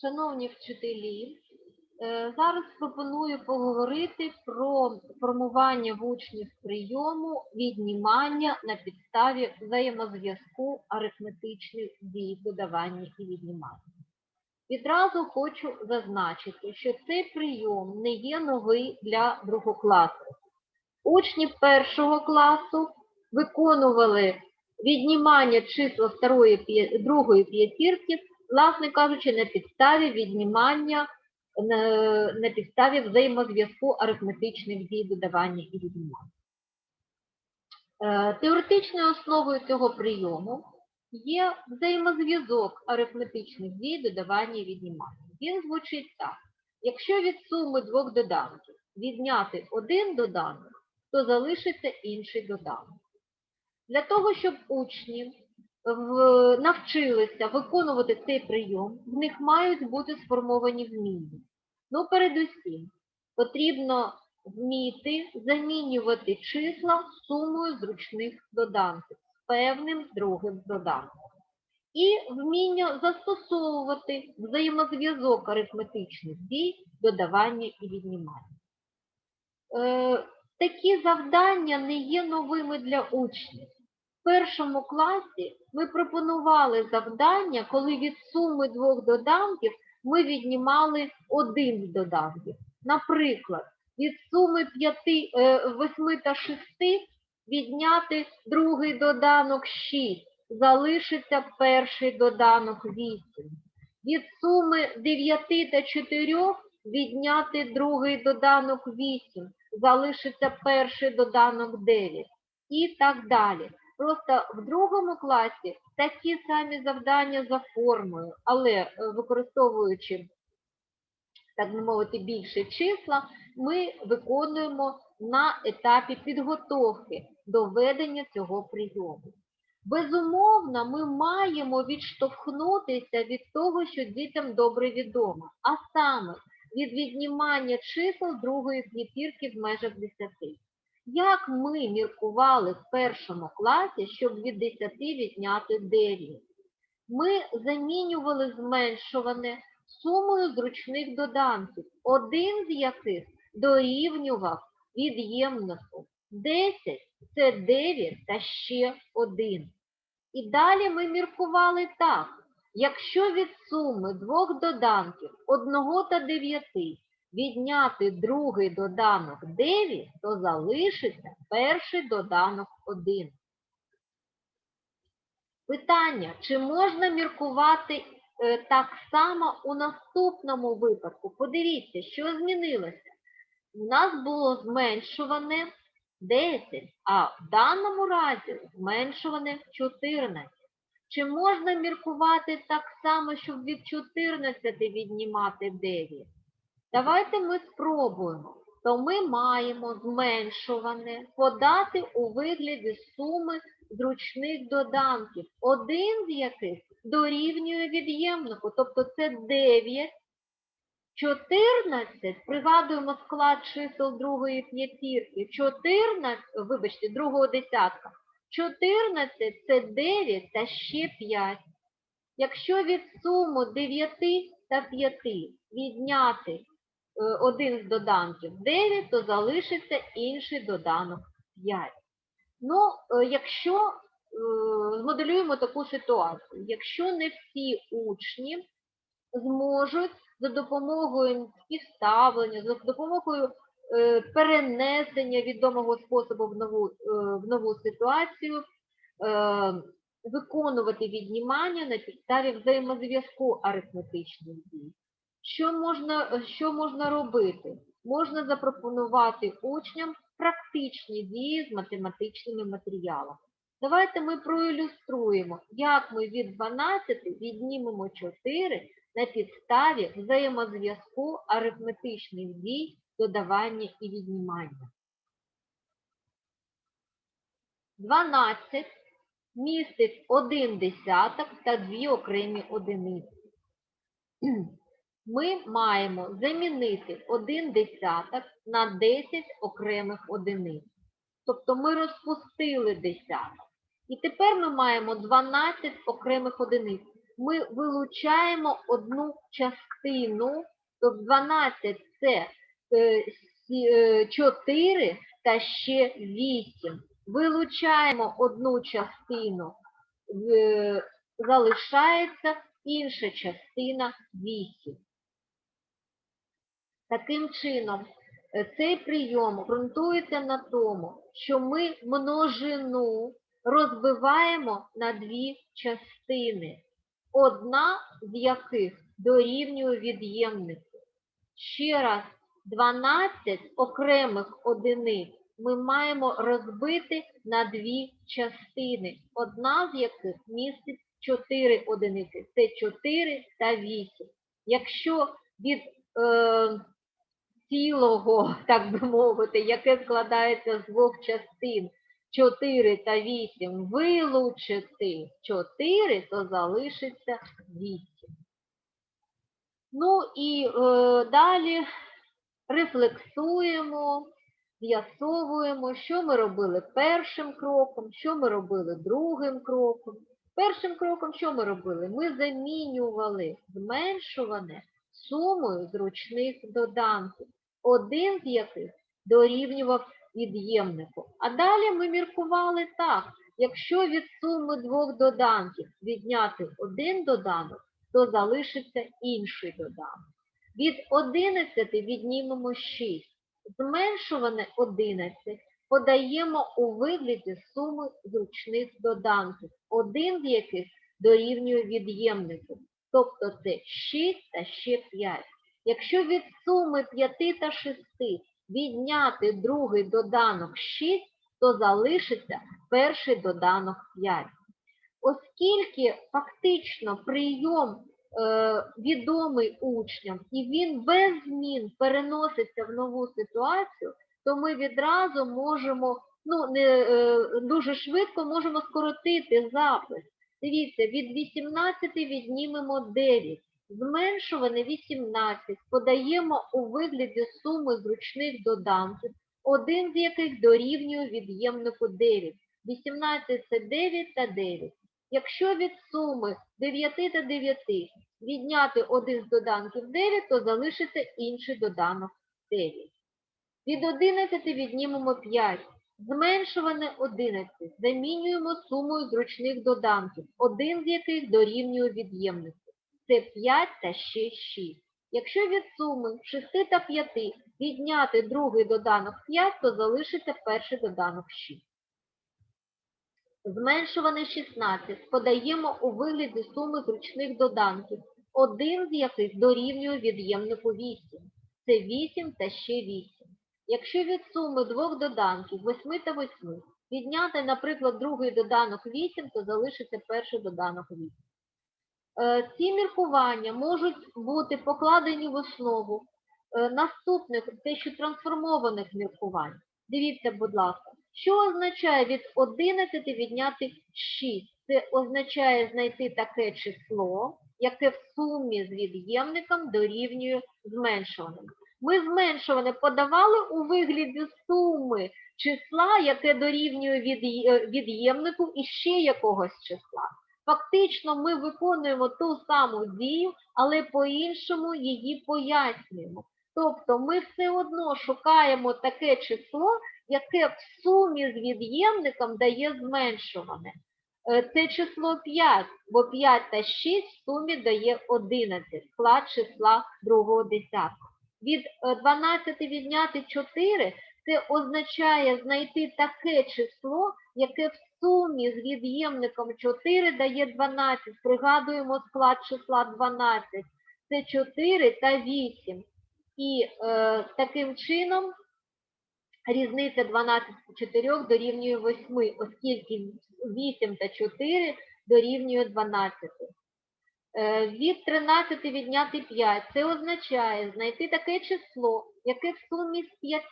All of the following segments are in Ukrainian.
Шановні вчителі, е, зараз пропоную поговорити про формування в учнів прийому віднімання на підставі взаємозв'язку арифметичних дій додавання і віднімання. Відразу хочу зазначити, що цей прийом не є новий для другокласників. Учні першого класу виконували віднімання числа другої п'ятірки, власне кажучи, на підставі віднімання на, підставі взаємозв'язку арифметичних дій додавання і віднімання. Е, Теоретичною основою цього прийому є взаємозв'язок арифметичних дій додавання і віднімання. Він звучить так. Якщо від суми двох доданків відняти один доданок, то залишиться інший доданок. Для того, щоб учні навчилися виконувати цей прийом, в них мають бути сформовані вміння. Ну, передусім, потрібно вміти замінювати числа сумою зручних доданків певним другим доданком. І вміння застосовувати взаємозв'язок арифметичних дій, додавання і віднімання. Е, такі завдання не є новими для учнів. Першому класі ми пропонували завдання, коли від суми двох доданків ми віднімали один з доданків. Наприклад, від суми 5, 8 та 6 відняти другий доданок 6, залишиться перший доданок 8. Від суми 9 та 4 відняти другий доданок 8, залишиться перший доданок 9 і так далі. Просто в другому класі такі самі завдання за формою, але е, використовуючи, так би мовити, більше числа, ми виконуємо на етапі підготовки до ведення цього прийому. Безумовно, ми маємо відштовхнутися від того, що дітям добре відомо, а саме від віднімання чисел другої п'ятірки в межах 10. Як ми міркували в першому класі, щоб від 10 відняти 9? Ми замінювали зменшуване сумою зручних доданків, один з яких дорівнював від'ємнику. 10 – це 9 та ще 1. І далі ми міркували так. Якщо від суми двох доданків 1 та 9 відняти другий доданок 9, то залишиться перший доданок 1. Питання, чи можна міркувати е, так само у наступному випадку? Подивіться, що змінилося. У нас було зменшуване 10, а в даному разі зменшуване 14. Чи можна міркувати так само, щоб від 14 віднімати 9? Давайте ми спробуємо. То ми маємо зменшуване подати у вигляді суми зручних доданків, один з яких дорівнює від'ємнику, тобто це 9. 14, пригадуємо склад чисел другої п'ятірки, 14, вибачте, другого десятка, 14 це 9 та ще 5. Якщо від суму 9 та 5 відняти один з доданків 9, то залишиться інший доданок 5. Ну, е, якщо е, змоделюємо таку ситуацію, якщо не всі учні зможуть за допомогою співставлення, за допомогою е, перенесення відомого способу в нову, е, в нову ситуацію, е, виконувати віднімання на підставі взаємозв'язку арифметичних дій. Що можна, що можна робити? Можна запропонувати учням практичні дії з математичними матеріалами. Давайте ми проілюструємо, як ми від 12 віднімемо 4 на підставі взаємозв'язку арифметичних дій додавання і віднімання. 12 містить один десяток та дві окремі одиниці. Ми маємо замінити один десяток на 10 окремих одиниць. Тобто ми розпустили десяток. І тепер ми маємо 12 окремих одиниць. ми вилучаємо одну частину, тобто 12 це 4 та ще 8. Вилучаємо одну частину, залишається інша частина 8. Таким чином, е, цей прийом ґрунтується на тому, що ми множину розбиваємо на дві частини, одна з яких дорівнює від'ємнику. Ще раз, 12 окремих одиниць ми маємо розбити на дві частини, одна з яких містить 4 одиниці. Це 4 та 8. Якщо від е, цілого, так би мовити, яке складається з двох частин 4 та 8, вилучити 4, то залишиться 8. Ну і е, далі рефлексуємо, з'ясовуємо, що ми робили першим кроком, що ми робили другим кроком. Першим кроком що ми робили? Ми замінювали зменшуване сумою зручних доданків, один з яких дорівнював від'ємнику. А далі ми міркували так, якщо від суми двох доданків відняти один доданок, то залишиться інший доданок. Від 11 віднімемо 6. Зменшуване 11 подаємо у вигляді суми зручних доданків, один з яких дорівнює від'ємнику, тобто це 6 та ще 5. Якщо від суми 5 та 6 відняти другий доданок 6, то залишиться перший доданок 5. Оскільки фактично прийом е, відомий учням і він без змін переноситься в нову ситуацію, то ми відразу можемо, ну не е, дуже швидко можемо скоротити запис. Дивіться, від 18 віднімемо 9. Зменшуване 18 подаємо у вигляді суми зручних доданків, один з яких дорівнює від'ємнику 9. 18 це 9 та 9. Якщо від суми 9 та 9 відняти один з доданків 9, то залишиться інший доданок 9. Від 11 віднімемо 5. Зменшуване 11 замінюємо сумою зручних доданків, один з яких дорівнює від'ємнику. Це 5 та ще 6. Якщо від суми 6 та 5 відняти другий доданок 5, то залишиться перший доданок 6. Зменшуване 16 подаємо у вигляді суми зручних доданків, один з яких дорівнює від'ємнику 8. Це 8 та ще 8. Якщо від суми двох доданків 8 та 8 відняти, наприклад, другий доданок 8, то залишиться перший доданок 8. Е, Ці міркування можуть бути покладені в основу е, наступних дещо трансформованих міркувань. Дивіться, будь ласка, що означає від 11 відняти 6? Це означає знайти таке число, яке в сумі з від'ємником дорівнює зменшуваному. Ми зменшуване подавали у вигляді суми числа, яке дорівнює від'ємнику і ще якогось числа. Фактично ми виконуємо ту саму дію, але по-іншому її пояснюємо. Тобто ми все одно шукаємо таке число, яке в сумі з від'ємником дає зменшуване. Е, Це число 5, бо 5 та 6 в сумі дає 11, склад числа другого десятка. Від е, 12 відняти 4 це означає знайти таке число, яке в сумі з від'ємником 4 дає 12. Пригадуємо склад числа 12. Це 4 та 8. І е, таким чином різниця 12 та 4 дорівнює 8, оскільки 8 та 4 дорівнює 12. Е, Від 13 відняти 5. Це означає знайти таке число, яке в сумі з 5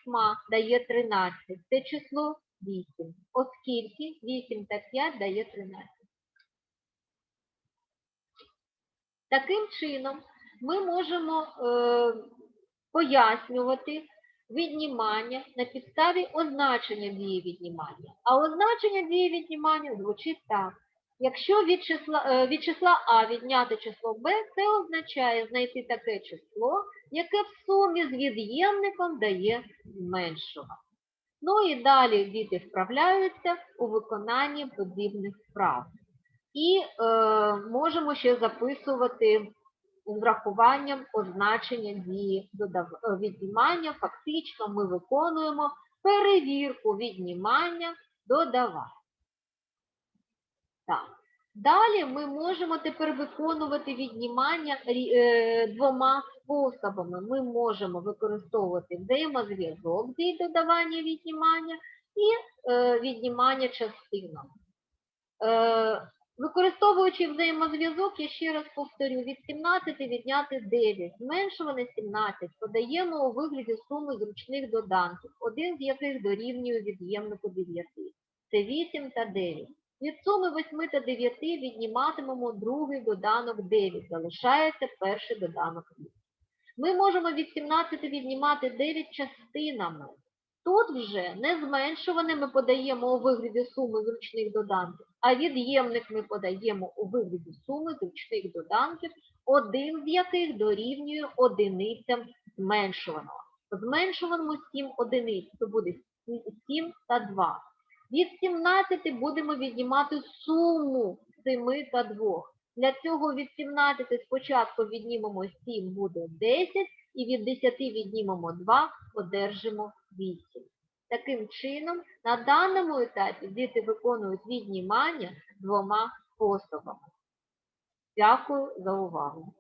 дає 13. Це число 8, оскільки 8 та 5 дає 13. Таким чином, ми можемо е, пояснювати віднімання на підставі означення дії віднімання. А означення дії віднімання звучить так. Якщо від числа, е, від числа А відняти число Б, це означає знайти таке число, яке в сумі з від'ємником дає зменшувати. Ну і далі діти вправляються у виконанні подібних вправ. І е, можемо ще записувати з врахуванням означення дії е, віднімання. Фактично ми виконуємо перевірку віднімання додавання. Так. Далі ми можемо тепер виконувати віднімання е, двома способами. Ми можемо використовувати взаємозв'язок дій додавання віднімання і е, віднімання частинами. Е, використовуючи взаємозв'язок, я ще раз повторю, від 17 відняти 9, зменшуване 17 подаємо у вигляді суми зручних доданків, один з яких дорівнює від'ємнику 9. Це 8 та 9. Від суми 8 та 9 відніматимемо другий доданок 9, залишається перший доданок 8. Ми можемо від 17 віднімати 9 частинами. Тут вже не зменшуване ми подаємо у вигляді суми зручних доданків, а від'ємник ми подаємо у вигляді суми зручних доданків, один з яких дорівнює одиницям зменшуваного. Зменшуваному 7 одиниць, то буде 7 та 2. Від 17 будемо віднімати суму 7 та 2. Для цього від 17 спочатку віднімемо 7, буде 10, і від 10 віднімемо 2, одержимо 8. Таким чином, на даному етапі діти виконують віднімання двома способами. Дякую за увагу.